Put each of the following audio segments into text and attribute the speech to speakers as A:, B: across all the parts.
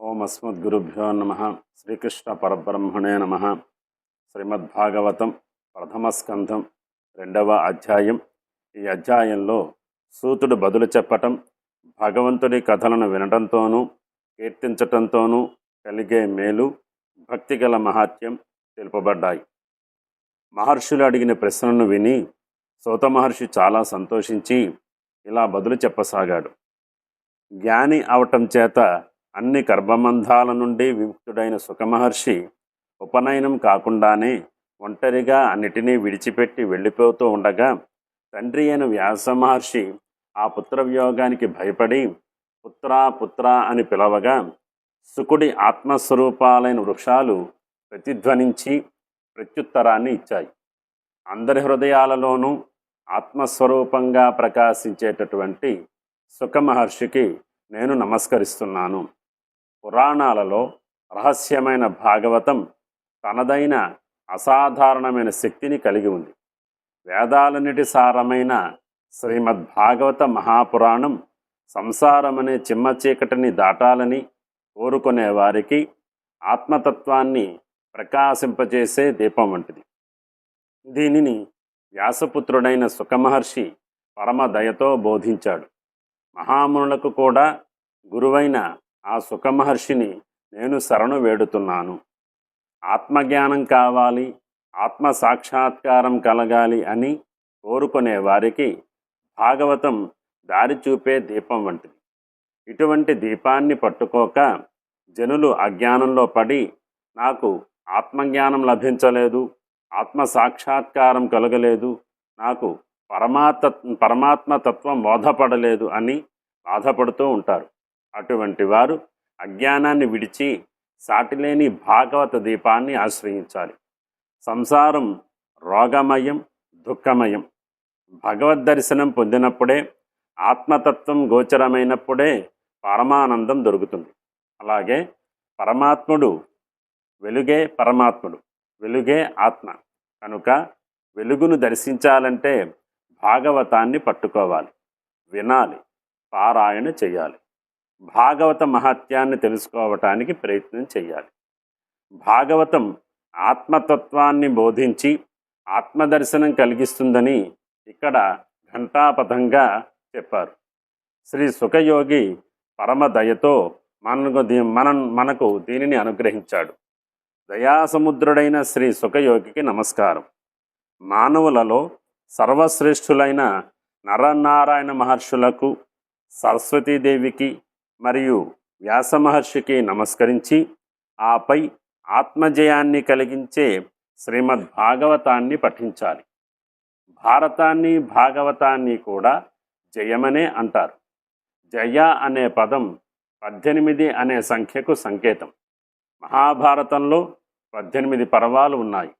A: ఓం అస్మద్గురుభ్యో నమ. శ్రీకృష్ణ పరబ్రహ్మణే నమ. శ్రీమద్భాగవతం ప్రథమ స్కంధం రెండవ అధ్యాయం. ఈ అధ్యాయంలో సూతుడు బదులు చెప్పటం భగవంతుడి కథలను వినటంతోనూ కీర్తించటంతోనూ కలిగే మేలు భక్తిగల మహాత్యం తెలుపబడ్డాయి. మహర్షులు అడిగిన ప్రశ్నను విని సూత మహర్షి చాలా సంతోషించి ఇలా బదులు చెప్పసాగాడు. జ్ఞాని అవటం చేత అన్ని గర్భబంధాల నుండి విముక్తుడైన సుఖమహర్షి ఉపనయనం కాకుండానే ఒంటరిగా అన్నిటినీ విడిచిపెట్టి వెళ్ళిపోతూ ఉండగా తండ్రి అయిన వ్యాస మహర్షి ఆ పుత్రవియోగానికి భయపడి పుత్రా పుత్రా అని పిలవగా సుకుడి ఆత్మస్వరూపాలైన వృక్షాలు ప్రతిధ్వనించి ప్రత్యుత్తరాన్ని ఇచ్చాయి. అందరి హృదయాలలోనూ ఆత్మస్వరూపంగా ప్రకాశించేటటువంటి సుఖమహర్షికి నేను నమస్కరిస్తున్నాను. పురాణాలలో రహస్యమైన భాగవతం తనదైన అసాధారణమైన శక్తిని కలిగి ఉంది. వేదాలన్నిటి సారమైన శ్రీమద్భాగవత మహాపురాణం సంసారమనే చిమ్మ చీకటిని దాటాలని కోరుకునే వారికి ఆత్మతత్వాన్ని ప్రకాశింపచేసే దీపం వంటిది. దీనిని వ్యాసపుత్రుడైన సుఖమహర్షి పరమదయతో బోధించాడు. మహామునులకు కూడా గురువైన ఆ సుఖమహర్షిని నేను శరణు వేడుతున్నాను. ఆత్మజ్ఞానం కావాలి ఆత్మ సాక్షాత్కారం కలగాలి అని కోరుకునే వారికి భాగవతం దారి చూపే దీపం వంటిది. ఇటువంటి దీపాన్ని పట్టుకోక జనులు అజ్ఞానంలో పడి నాకు ఆత్మజ్ఞానం లభించలేదు ఆత్మ సాక్షాత్కారం కలగలేదు నాకు పరమాత్మ పరమాత్మ తత్వం బోధపడలేదు అని బాధపడుతూ ఉంటారు. అటువంటి వారు అజ్ఞానాన్ని విడిచి సాటిలేని భాగవత దీపాన్ని ఆశ్రయించాలి. సంసారం రోగమయం దుఃఖమయం. భగవద్ దర్శనం పొందినప్పుడే ఆత్మతత్వం గోచరమైనప్పుడే పరమానందం దొరుకుతుంది. అలాగే పరమాత్ముడు వెలుగే పరమాత్ముడు వెలుగే ఆత్మ. కనుక వెలుగును దర్శించాలంటే భాగవతాన్ని పట్టుకోవాలి. వినాలి పారాయణ చేయాలి. భాగవత మహత్యాన్ని తెలుసుకోవటానికి ప్రయత్నం చేయాలి. భాగవతం ఆత్మతత్వాన్ని బోధించి ఆత్మదర్శనం కలిగిస్తుందని ఇక్కడ ఘంటాపథంగా చెప్పారు. శ్రీ సుఖయోగి పరమదయతో మనకు దీ మన మనకు దీనిని అనుగ్రహించాడు. దయాసముద్రుడైన శ్రీ సుఖయోగికి నమస్కారం. మానవులలో సర్వశ్రేష్ఠులైన నరనారాయణ మహర్షులకు సరస్వతీదేవికి మరియు వ్యాసమహర్షికి నమస్కరించి ఆపై ఆత్మజయాన్ని కలిగించే శ్రీమద్ భాగవతాన్ని పఠించాలి. భారతాన్ని భాగవతాన్ని కూడా జయమనే అంటారు. జయ అనే పదం పద్దెనిమిది అనే సంఖ్యకు సంకేతం. మహాభారతంలో పద్దెనిమిది పర్వాలు ఉన్నాయి.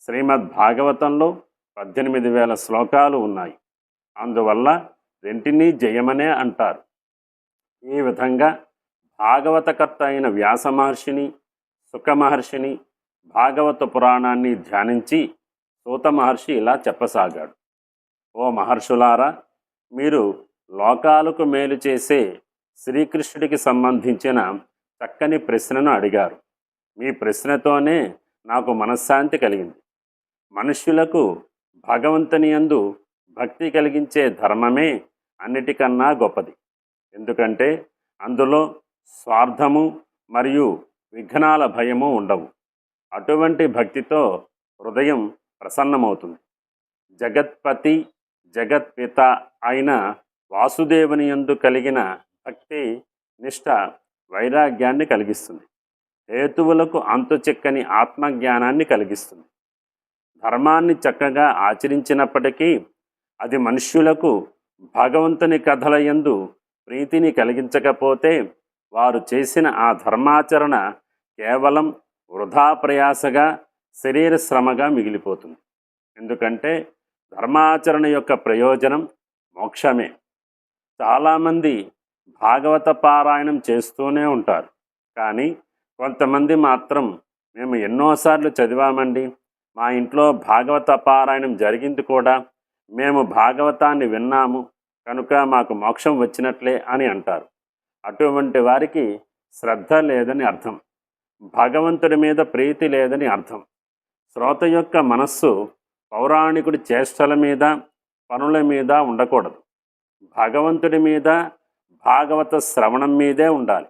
A: శ్రీమద్ భాగవతంలో పద్దెనిమిది వేల శ్లోకాలు ఉన్నాయి. అందువల్ల రెంటినీ జయమనే అంటారు. ఈ విధంగా భాగవతకర్త అయిన వ్యాస మహర్షిని సుఖ మహర్షిని భాగవత పురాణాన్ని ధ్యానించి సూత మహర్షి ఇలా చెప్పసాగాడు. ఓ మహర్షులారా మీరు లోకాలకు మేలు చేసే శ్రీకృష్ణుడికి సంబంధించిన చక్కని ప్రశ్నను అడిగారు. మీ ప్రశ్నతోనే నాకు మనశ్శాంతి కలిగింది. మనుష్యులకు భగవంతుని యందు భక్తి కలిగించే ధర్మమే అన్నిటికన్నా గొప్పది. ఎందుకంటే అందులో స్వార్థము మరియు విఘ్నాల భయము ఉండవు. అటువంటి భక్తితో హృదయం ప్రసన్నమవుతుంది. జగత్పతి జగత్పిత అయిన వాసుదేవుని యందు కలిగిన భక్తి నిష్ఠ వైరాగ్యాన్ని కలిగిస్తుంది. హేతువులకు అంతు చిక్కని ఆత్మజ్ఞానాన్ని కలిగిస్తుంది. ధర్మాన్ని చక్కగా ఆచరించినప్పటికీ అది మనుష్యులకు భగవంతుని కథల యందు ప్రీతిని కలిగించకపోతే వారు చేసిన ఆ ధర్మాచరణ కేవలం వృధా ప్రయాసగా శరీర శ్రమగా మిగిలిపోతుంది. ఎందుకంటే ధర్మాచరణ యొక్క ప్రయోజనం మోక్షమే. చాలామంది భాగవత పారాయణం చేస్తూనే ఉంటారు. కానీ కొంతమంది మాత్రం మేము ఎన్నోసార్లు చదివామండి. మా ఇంట్లో భాగవత పారాయణం జరిగింది కూడా మేము భాగవతాన్ని విన్నాము. కనుక మాకు మోక్షం వచ్చినట్లే అని అంటారు. అటువంటి వారికి శ్రద్ధ లేదని అర్థం. భగవంతుడి మీద ప్రీతి లేదని అర్థం. శ్రోత యొక్క మనస్సు పౌరాణికుడి చేష్టల మీద పనుల మీద ఉండకూడదు. భగవంతుడి మీద భాగవత శ్రవణం మీదే ఉండాలి.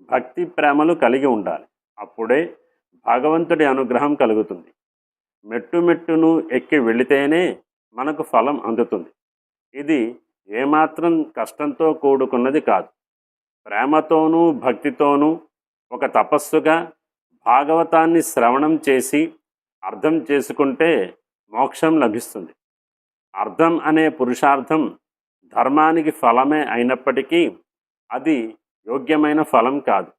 A: భక్తి ప్రేమలు కలిగి ఉండాలి. అప్పుడే భగవంతుడి అనుగ్రహం కలుగుతుంది. మెట్టు మెట్టును ఎక్కి వెళితేనే మనకు ఫలం అందుతుంది. ఇది ఏమాత్రం కష్టంతో కూడుకున్నది కాదు. ప్రేమతోనూ భక్తితోనూ ఒక తపస్సుగా భాగవతాన్ని శ్రవణం చేసి అర్థం చేసుకుంటే మోక్షం లభిస్తుంది. అర్థం అనే పురుషార్థం ధర్మానికి ఫలమే అయినప్పటికీ అది యోగ్యమైన ఫలం కాదు.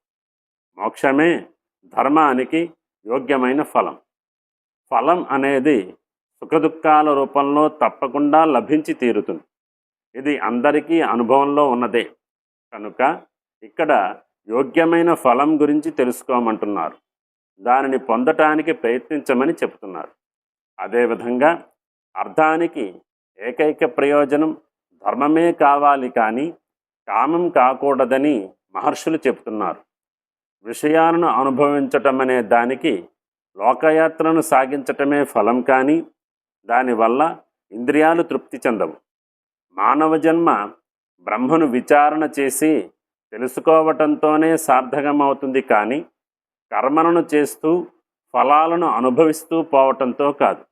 A: మోక్షమే ధర్మానికి యోగ్యమైన ఫలం. ఫలం అనేది సుఖదుఖాల రూపంలో తప్పకుండా లభించి తీరుతుంది. ఇది అందరికీ అనుభవంలో ఉన్నదే. కనుక ఇక్కడ యోగ్యమైన ఫలం గురించి తెలుసుకోమంటున్నారు. దానిని పొందటానికి ప్రయత్నించమని చెబుతున్నారు. అదేవిధంగా అర్థానికి ఏకైక ప్రయోజనం ధర్మమే కావాలి కానీ కామం కాకూడదని మహర్షులు చెబుతున్నారు. విషయాలను అనుభవించటం అనే దానికి లోకయాత్రను సాగించటమే ఫలం కానీ దానివల్ల ఇంద్రియాలు తృప్తి చెందవు. మానవ జన్మ బ్రహ్మను విచారణ చేసి తెలుసుకోవటంతోనే సార్థకమవుతుంది కానీ కర్మలను చేస్తూ ఫలాలను అనుభవిస్తూ పోవటంతో కాదు.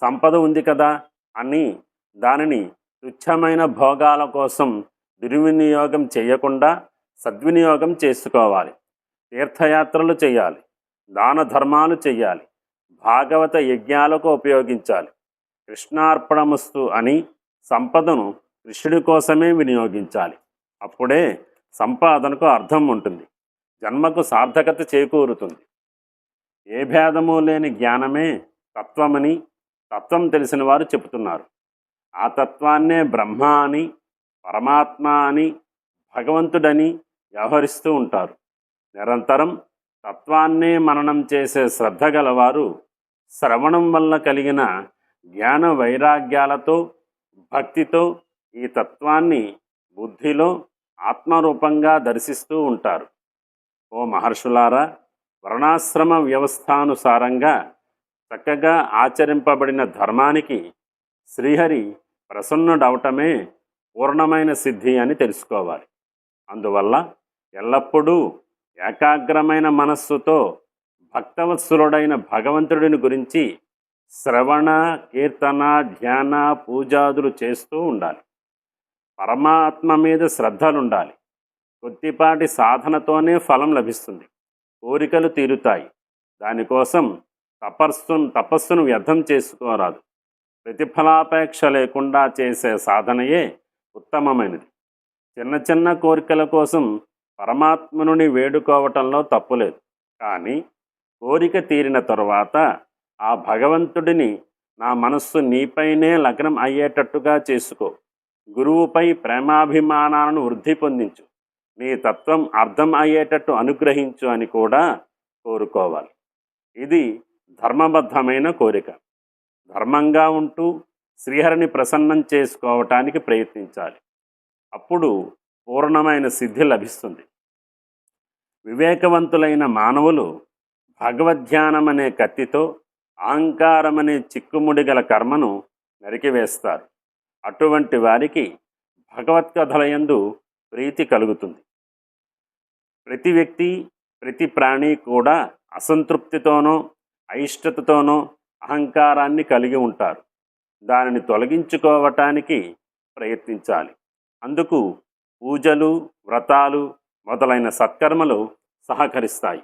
A: సంపద ఉంది కదా అని దానిని తుచ్చమైన భోగాల కోసం దుర్వినియోగం చేయకుండా సద్వినియోగం చేసుకోవాలి. తీర్థయాత్రలు చేయాలి. దాన ధర్మాలు చేయాలి. భాగవత యజ్ఞాలకు ఉపయోగించాలి. కృష్ణార్పణమస్తు అని సంపదను కృష్ణుడి కోసమే వినియోగించాలి. అప్పుడే సంపాదనకు అర్థం ఉంటుంది. జన్మకు సార్థకత చేకూరుతుంది. ఏ భేదము లేని జ్ఞానమే తత్వమని తత్వం తెలిసిన వారు చెబుతున్నారు. ఆ తత్వాన్నే బ్రహ్మ అని పరమాత్మ అని భగవంతుడని వ్యవహరిస్తూ ఉంటారు. నిరంతరం తత్వాన్నే మననం చేసే శ్రద్ధ గలవారు శ్రవణం వల్ల కలిగిన జ్ఞాన వైరాగ్యాలతో భక్తితో ఈ తత్వాన్ని బుద్ధిలో ఆత్మరూపంగా దర్శిస్తూ ఉంటారు. ఓ మహర్షులారా వర్ణాశ్రమ వ్యవస్థానుసారంగా చక్కగా ఆచరింపబడిన ధర్మానికి శ్రీహరి ప్రసన్నుడవటమే పూర్ణమైన సిద్ధి అని తెలుసుకోవాలి. అందువల్ల ఎల్లప్పుడూ ఏకాగ్రమైన మనస్సుతో భక్తవత్సలుడైన భగవంతుడిని గురించి శ్రవణ కీర్తన ధ్యాన పూజాదులు చేస్తూ ఉండాలి. పరమాత్మ మీద శ్రద్ధలుండాలి. కొద్దిపాటి సాధనతోనే ఫలం లభిస్తుంది. కోరికలు తీరుతాయి. దానికోసం తపస్సు తపస్సును వ్యర్థం చేసుకోరాదు. ప్రతిఫలాపేక్ష లేకుండా చేసే సాధనయే ఉత్తమమైనది. చిన్న చిన్న కోరికల కోసం పరమాత్మనుని వేడుకోవటంలో తప్పులేదు. కానీ కోరిక తీరిన తరువాత ఆ భగవంతుడిని నా మనస్సు నీపైనే లగ్నం అయ్యేటట్టుగా చేసుకో. గురువుపై ప్రేమాభిమానాలను వృద్ధి పొందించు. నీ తత్వం అర్థం అయ్యేటట్టు అనుగ్రహించు అని కూడా కోరుకోవాలి. ఇది ధర్మబద్ధమైన కోరిక. ధర్మంగా ఉంటూ శ్రీహరిని ప్రసన్నం చేసుకోవటానికి ప్రయత్నించాలి. అప్పుడు పూర్ణమైన సిద్ధి లభిస్తుంది. వివేకవంతులైన మానవులు భగవద్ధ్యానం అనే కత్తితో అహంకారమనే చిక్కుముడి గల కర్మను నరికివేస్తారు. అటువంటి వారికి భగవత్కథలయందు ప్రీతి కలుగుతుంది. ప్రతి వ్యక్తి ప్రతి ప్రాణి కూడా అసంతృప్తితోనో అయిష్టతతోనో అహంకారాన్ని కలిగి ఉంటారు. దానిని తొలగించుకోవటానికి ప్రయత్నించాలి. అందుకు పూజలు వ్రతాలు మొదలైన సత్కర్మలు సహకరిస్తాయి.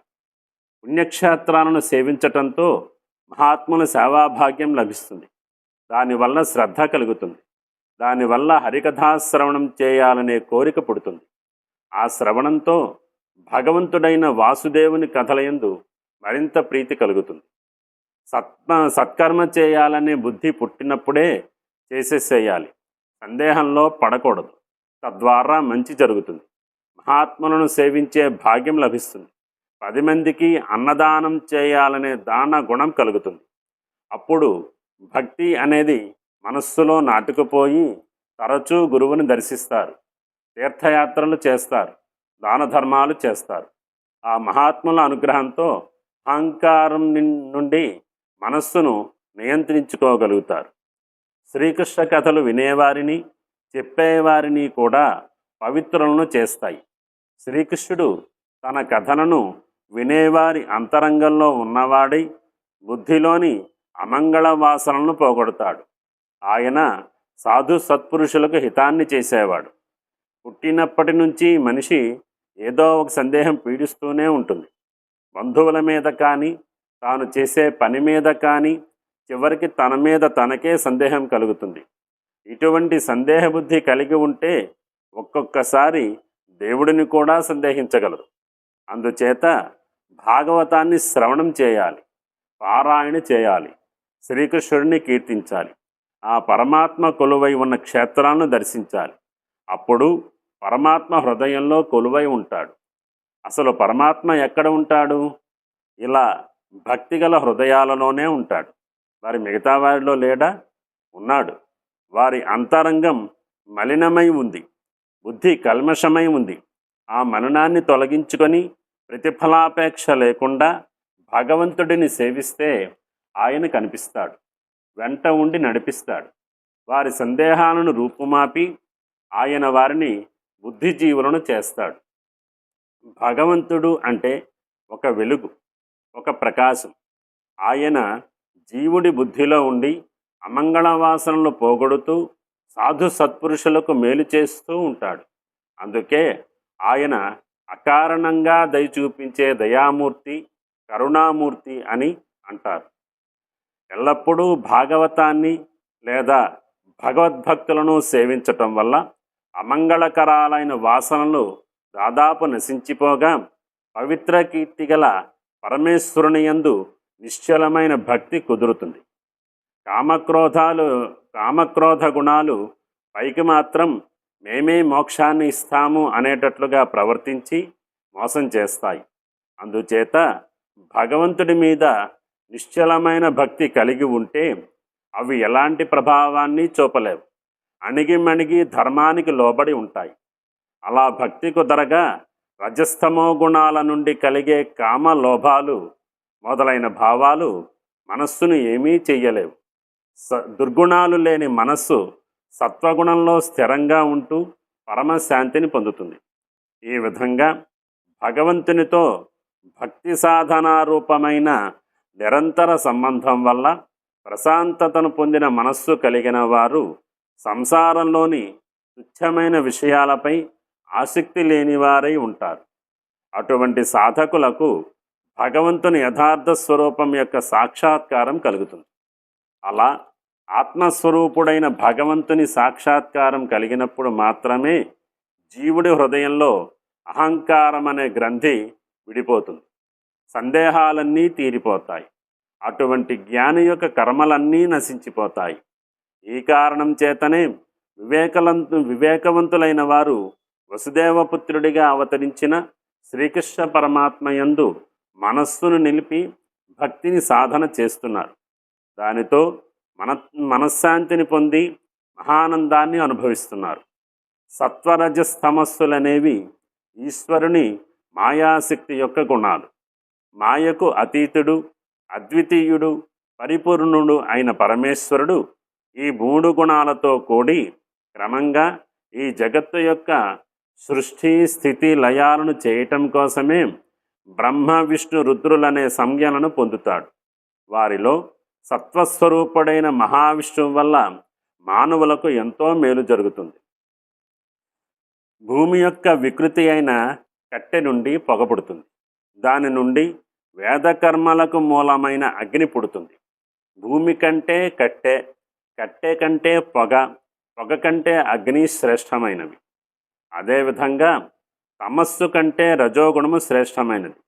A: పుణ్యక్షేత్రాలను సేవించటంతో మహాత్ముల సేవాభాగ్యం లభిస్తుంది. దానివల్ల శ్రద్ధ కలుగుతుంది. దానివల్ల హరికథాశ్రవణం చేయాలనే కోరిక పుడుతుంది. ఆ శ్రవణంతో భగవంతుడైన వాసుదేవుని కథలయందు మరింత ప్రీతి కలుగుతుంది. సత్మ సత్కర్మ చేయాలనే బుద్ధి పుట్టినప్పుడే చేసేసేయాలి. సందేహంలో పడకూడదు. తద్వారా మంచి జరుగుతుంది. మహాత్ములను సేవించే భాగ్యం లభిస్తుంది. పది మందికి అన్నదానం చేయాలనే దాన గుణం కలుగుతుంది. అప్పుడు భక్తి అనేది మనస్సులో నాటుకుపోయి తరచూ గురువుని దర్శిస్తారు. తీర్థయాత్రలు చేస్తారు. దాన ధర్మాలు చేస్తారు. ఆ మహాత్ముల అనుగ్రహంతో అహంకారం నుండి మనస్సును నియంత్రించుకోగలుగుతారు. శ్రీకృష్ణ కథలు వినేవారిని చెప్పేవారిని కూడా పవిత్రులను చేస్తాయి. శ్రీకృష్ణుడు తన కథలను వినేవారి అంతరంగంలో ఉన్నవాడై బుద్ధిలోని అమంగళ వాసనలను పోగొడతాడు. ఆయన సాధు సత్పురుషులకు హితాన్ని చేసేవాడు. పుట్టినప్పటి నుంచి మనిషి ఏదో ఒక సందేహం పీడిస్తూనే ఉంటుంది. బంధువుల మీద కానీ తాను చేసే పని మీద కానీ చివరికి తన మీద తనకే సందేహం కలుగుతుంది. ఇటువంటి సందేహ బుద్ధి కలిగి ఉంటే ఒక్కొక్కసారి దేవుడిని కూడా సందేహించగలరు అందుచేత భాగవతాన్ని శ్రవణం చేయాలి పారాయణ చేయాలి శ్రీకృష్ణుడిని కీర్తించాలి ఆ పరమాత్మ కొలువై ఉన్న క్షేత్రాలను దర్శించాలి. అప్పుడు పరమాత్మ హృదయంలో కొలువై ఉంటాడు. అసలు పరమాత్మ ఎక్కడ ఉంటాడు? ఇలా భక్తిగల హృదయాలలోనే ఉంటాడు. వారి మిగతా వారిలో లేడా? ఉన్నాడు. వారి అంతరంగం మలినమై ఉంది. బుద్ధి కల్మషమై ఉంది. ఆ మలనాన్ని తొలగించుకొని ప్రతిఫలాపేక్ష లేకుండా భగవంతుడిని సేవిస్తే ఆయన కనిపిస్తాడు వెంట ఉండి నడిపిస్తాడు. వారి సందేహాలను రూపుమాపి ఆయన వారిని బుద్ధిజీవులను చేస్తాడు. భగవంతుడు అంటే ఒక వెలుగు ఒక ప్రకాశం. ఆయన జీవుడి బుద్ధిలో ఉండి అమంగళ వాసనలు పోగొడుతూ సాధు సత్పురుషులకు మేలు చేస్తూ ఉంటాడు. అందుకే ఆయన అకారణంగా దయ చూపించే దయామూర్తి కరుణామూర్తి అని అంటారు. ఎల్లప్పుడూ భాగవతాన్ని లేదా భగవద్భక్తులను సేవించటం వల్ల అమంగళకరాలైన వాసనలు దాదాపు నశించిపోగా పవిత్ర కీర్తి గల పరమేశ్వరుని యందు నిశ్చలమైన భక్తి కుదురుతుంది. కామక్రోధాలు కామక్రోధ గుణాలు పైకి మాత్రం మేమే మోక్షాన్ని ఇస్తాము అనేటట్లుగా ప్రవర్తించి మోసం చేస్తాయి. అందుచేత భగవంతుడి మీద నిశ్చలమైన భక్తి కలిగి ఉంటే అవి ఎలాంటి ప్రభావాన్ని చూపలేవు. అణిగిమణిగి ధర్మానికి లోబడి ఉంటాయి. అలా భక్తి కుదరగా రజస్తమో గుణాల నుండి కలిగే కామ లోభాలు మొదలైన భావాలు మనస్సును ఏమీ చెయ్యలేవు. స దుర్గుణాలు లేని మనస్సు సత్వగుణంలో స్థిరంగా ఉంటూ పరమశాంతిని పొందుతుంది. ఈ విధంగా భగవంతునితో భక్తి సాధనారూపమైన నిరంతర సంబంధం వల్ల ప్రశాంతతను పొందిన మనస్సు కలిగిన వారు సంసారంలోని తుచ్చమైన విషయాలపై ఆసక్తి లేనివారై ఉంటారు. అటువంటి సాధకులకు భగవంతుని యథార్థ స్వరూపం యొక్క సాక్షాత్కారం కలుగుతుంది. అలా ఆత్మస్వరూపుడైన భగవంతుని సాక్షాత్కారం కలిగినప్పుడు మాత్రమే జీవుడి హృదయంలో అహంకారం అనే గ్రంథి విడిపోతుంది. సందేహాలన్నీ తీరిపోతాయి. అటువంటి జ్ఞాని యొక్క కర్మలన్నీ నశించిపోతాయి. ఈ కారణం చేతనే వివేకలంతు వివేకవంతులైన వారు వసుదేవపుత్రుడిగా అవతరించిన శ్రీకృష్ణ పరమాత్మ యందు మనస్సును నిలిపి భక్తిని సాధన చేస్తున్నారు. దానితో మన మనశ్శాంతిని పొంది మహానందాన్ని అనుభవిస్తున్నారు. సత్వరజస్తమస్సులనేవి ఈశ్వరుని మాయాశక్తి యొక్క గుణాలు. మాయకు అతీతుడు అద్వితీయుడు పరిపూర్ణుడు అయిన పరమేశ్వరుడు ఈ మూడు గుణాలతో కూడి క్రమంగా ఈ జగత్తు యొక్క సృష్టి స్థితి లయాలను చేయటం కోసమే బ్రహ్మ విష్ణు రుద్రులనే సంజ్ఞలను పొందుతాడు. వారిలో సత్వస్వరూపుడైన మహావిష్ణువు వల్ల మానవులకు ఎంతో మేలు జరుగుతుంది. భూమి యొక్క వికృతి అయిన కట్టె నుండి పొగ పుడుతుంది దాని నుండి వేదకర్మలకు మూలమైన అగ్ని పుడుతుంది. భూమి కంటే కట్టె కట్టె కంటే పొగ పొగ కంటే అగ్ని శ్రేష్టమైనవి. అదేవిధంగా తమస్సు కంటే రజోగుణము శ్రేష్టమైనది.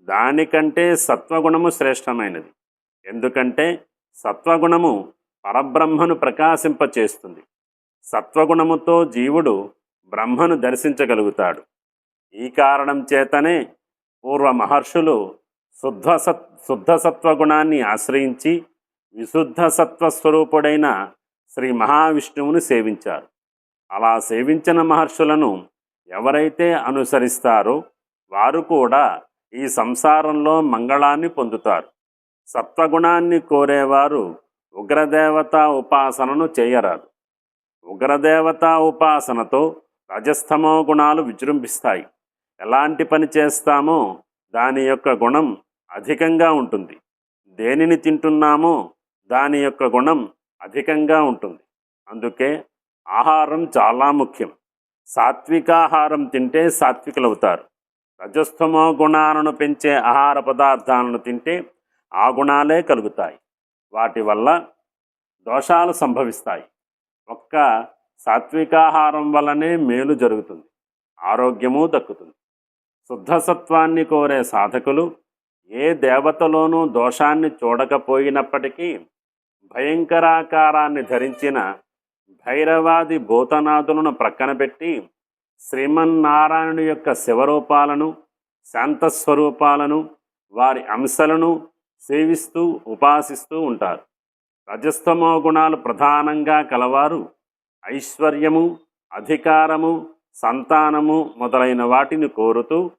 A: దానికంటే సత్వగుణము శ్రేష్టమైనది. ఎందుకంటే సత్వగుణము పరబ్రహ్మను ప్రకాశింపచేస్తుంది. సత్వగుణముతో జీవుడు బ్రహ్మను దర్శించగలుగుతాడు. ఈ కారణం చేతనే పూర్వ మహర్షులు శుద్ధ సత్ శుద్ధ సత్వగుణాన్ని ఆశ్రయించి విశుద్ధ సత్వస్వరూపుడైన శ్రీ మహావిష్ణువుని సేవించారు. అలా సేవించిన మహర్షులను ఎవరైతే అనుసరిస్తారో వారు కూడా ఈ సంసారంలో మంగళాన్ని పొందుతారు. సత్వగుణాన్ని కోరేవారు ఉగ్రదేవత ఉపాసనను చేయరాదు. ఉగ్రదేవత ఉపాసనతో రజస్తమో గుణాలు విజృంభిస్తాయి. ఎలాంటి పని చేస్తామో దాని యొక్క గుణం అధికంగా ఉంటుంది. దేనిని తింటున్నామో దాని యొక్క గుణం అధికంగా ఉంటుంది. అందుకే ఆహారం చాలా ముఖ్యం. సాత్వికాహారం తింటే సాత్వికులవుతారు. రజస్తమో గుణాలను పెంచే ఆహార పదార్థాలను తింటే ఆ గుణాలే కలుగుతాయి. వాటి వల్ల దోషాలు సంభవిస్తాయి. ఒక్క సాత్వికాహారం వల్లనే మేలు జరుగుతుంది. ఆరోగ్యము దక్కుతుంది. శుద్ధసత్వాన్ని కోరే సాధకులు ఏ దేవతలోనూ దోషాన్ని చూడకపోయినప్పటికీ భయంకరాకారాన్ని ధరించిన భైరవాది భూతనాథులను ప్రక్కన పెట్టి శ్రీమన్నారాయణుడి యొక్క శివరూపాలను శాంతస్వరూపాలను వారి అంశలను సేవిస్తూ ఉపాసిస్తూ ఉంటారు. రజస్తమో గుణాలు ప్రధానంగా కలవారు. ఐశ్వర్యము అధికారము సంతానము మొదలైన వాటిని కోరుతూ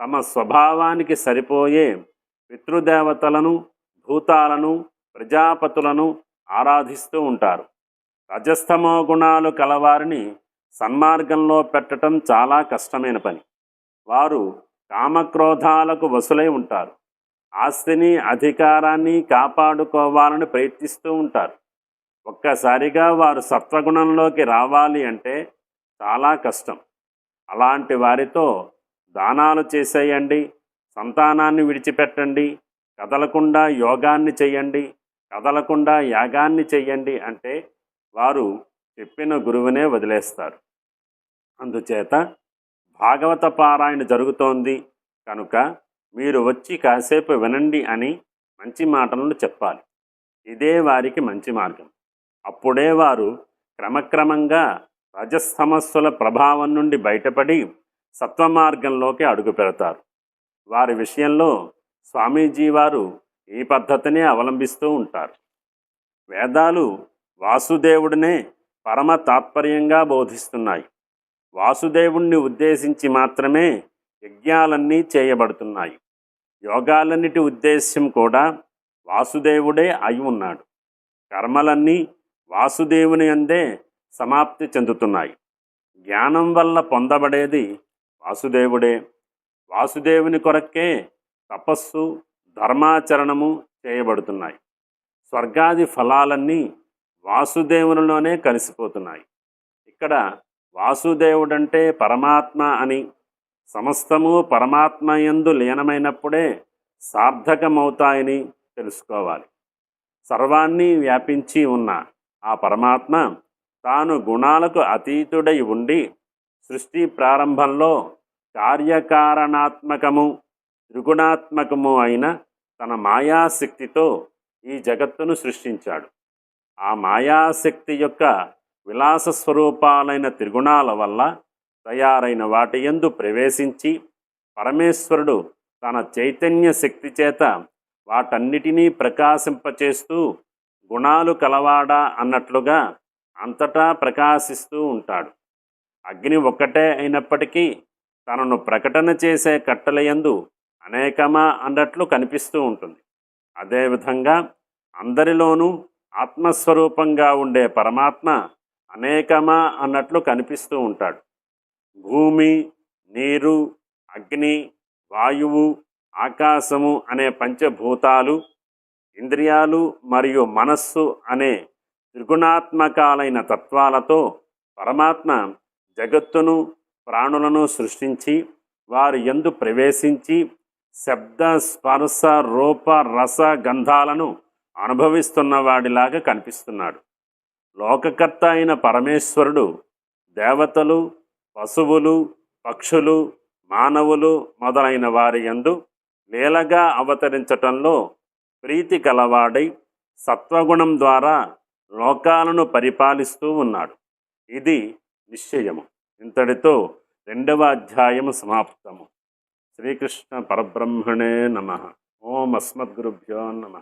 A: తమ స్వభావానికి సరిపోయే పితృదేవతలను భూతాలను ప్రజాపతులను ఆరాధిస్తూ ఉంటారు. రజస్తమో గుణాలు కలవారిని సన్మార్గంలో పెట్టడం చాలా కష్టమైన పని. వారు కామక్రోధాలకు వసులై ఉంటారు. ఆస్తిని అధికారాన్ని కాపాడుకోవాలని ప్రయత్నిస్తూ ఉంటారు. ఒక్కసారిగా వారు సత్వగుణంలోకి రావాలి అంటే చాలా కష్టం. అలాంటి వారితో దానాలు చేసేయండి సంతానాన్ని విడిచిపెట్టండి కదలకుండా యోగాన్ని చేయండి కదలకుండా యాగాన్ని చెయ్యండి అంటే వారు చెప్పిన గురువునే వదిలేస్తారు. అందుచేత భాగవత పారాయణ జరుగుతోంది. కనుక మీరు వచ్చి కాసేపు వినండి అని మంచి మాటలను చెప్పాలి. ఇదే వారికి మంచి మార్గం. అప్పుడే వారు క్రమక్రమంగా రజస్తమస్సుల ప్రభావం నుండి బయటపడి సత్వమార్గంలోకి అడుగు పెడతారు. వారి విషయంలో స్వామీజీ వారు ఈ పద్ధతినే అవలంబిస్తూ ఉంటారు. వేదాలు వాసుదేవుడినే పరమ తాత్పర్యంగా బోధిస్తున్నాయి. వాసుదేవుణ్ణి ఉద్దేశించి మాత్రమే యజ్ఞాలన్నీ చేయబడుతున్నాయి. యోగాలన్నిటి ఉద్దేశ్యం కూడా వాసుదేవుడే అయి ఉన్నాడు. కర్మలన్నీ వాసుదేవుని అందే సమాప్తి చెందుతున్నాయి. జ్ఞానం వల్ల పొందబడేది వాసుదేవుడే. వాసుదేవుని కొరకే తపస్సు ధర్మాచరణము చేయబడుతున్నాయి. స్వర్గాది ఫలాలన్నీ వాసుదేవునిలోనే కలిసిపోతున్నాయి. ఇక్కడ వాసుదేవుడంటే పరమాత్మ అని సమస్తము పరమాత్మ ఎందు లీనమైనప్పుడే సార్థకమవుతాయని తెలుసుకోవాలి. సర్వాన్ని వ్యాపించి ఉన్న ఆ పరమాత్మ తాను గుణాలకు అతీతుడై ఉండి సృష్టి ప్రారంభంలో కార్యకారణాత్మకము త్రిగుణాత్మకము అయిన తన మాయాశక్తితో ఈ జగత్తును సృష్టించాడు. ఆ మాయాశక్తి యొక్క విలాస స్వరూపాలైన త్రిగుణాల వల్ల తయారైన వాటి ఎందు ప్రవేశించి పరమేశ్వరుడు తన చైతన్య శక్తి చేత వాటన్నిటినీ ప్రకాశింపచేస్తూ గుణాలు కలవాడా అన్నట్లుగా అంతటా ప్రకాశిస్తూ ఉంటాడు. అగ్ని ఒక్కటే అయినప్పటికీ తనను ప్రకటన చేసే కట్టలయందు అనేకమా అన్నట్లు కనిపిస్తూ ఉంటుంది. అదేవిధంగా అందరిలోనూ ఆత్మస్వరూపంగా ఉండే పరమాత్మ అనేకమా అన్నట్లు కనిపిస్తూ ఉంటాడు. భూమి నీరు అగ్ని వాయువు ఆకాశము అనే పంచభూతాలు ఇంద్రియాలు మరియు మనస్సు అనే త్రిగుణాత్మకాలైన తత్వాలతో పరమాత్మ జగత్తును ప్రాణులను సృష్టించి వారి ఎందు ప్రవేశించి శబ్ద స్పర్శ రూప రస గంధాలను అనుభవిస్తున్న వాడిలాగా కనిపిస్తున్నాడు. లోకకర్త అయిన పరమేశ్వరుడు దేవతలు పశువులు పక్షులు మానవులు మొదలైన వారి యందు లీలగా అవతరించటంలో ప్రీతి కలవాడై సత్వగుణం ద్వారా లోకాలను పరిపాలిస్తూ ఉన్నాడు. ఇది నిశ్చయము. ఇంతటితో రెండవ అధ్యాయము సమాప్తము. శ్రీకృష్ణ పరబ్రహ్మణే నమ. ఓం అస్మద్గురుభ్యో నమ.